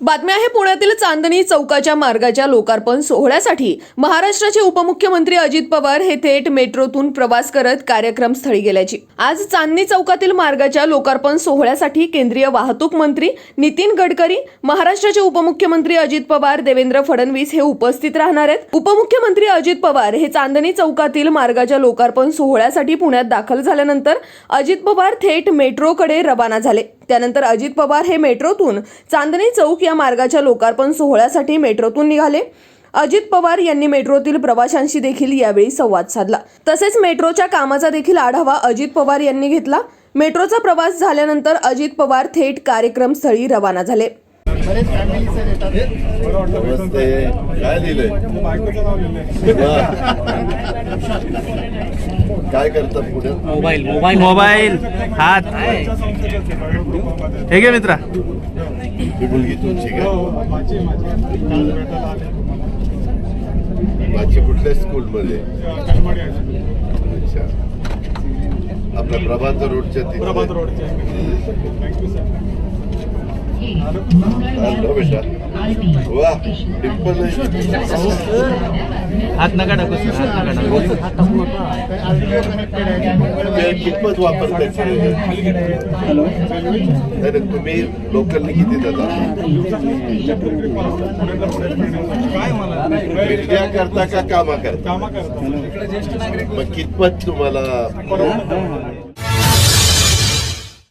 बातम्या आहे पुण्यातील चांदणी चौकाच्या मार्गाच्या लोकार्पण सोहळ्यासाठी महाराष्ट्राचे उपमुख्यमंत्री अजित पवार हे थेट मेट्रोतून प्रवास करत कार्यक्रम स्थळी गेल्याची. आज चांदणी चौकातील मार्गाच्या लोकार्पण सोहळ्यासाठी केंद्रीय वाहतूक मंत्री नितीन गडकरी महाराष्ट्राचे उपमुख्यमंत्री अजित पवार देवेंद्र फडणवीस हे उपस्थित राहणार आहेत. उपमुख्यमंत्री अजित पवार हे चांदणी चौकातील मार्गाच्या लोकार्पण सोहळ्यासाठी पुण्यात दाखल झाल्यानंतर अजित पवार थेट मेट्रोकडे रवाना झाले. त्यानंतर अजित पवार हे मेट्रोतून चांदणी चौक या मार्गाच्या लोकार्पण सोहळ्यासाठी मेट्रोतून निघाले. अजित पवार यांनी मेट्रोतील प्रवाशांशी देखील यावेळी संवाद साधला. तसेच मेट्रोच्या कामाचा देखील आढावा अजित पवार यांनी घेतला. मेट्रोचा प्रवास झाल्यानंतर अजित पवार थेट कार्यक्रमस्थळी रवाना झाले. नमस्ते. काय लिहिलंय? काय करतात पुण्यात मोबाईल मोबाईल. मोबाईल हात. हे घे मित्रा. ही मुलगी तुमची काय माझी कुठल्या स्कूलमध्ये? अच्छा. आपल्या प्रभात रोडच्या तिथे वा डिंपल हात नका टाकू सर हात नका टाकू ते कितपत वापरताय नाही तुम्ही लोकलने किती देता काय विद्या करता का कामा करता कामा मग कितपत तुम्हाला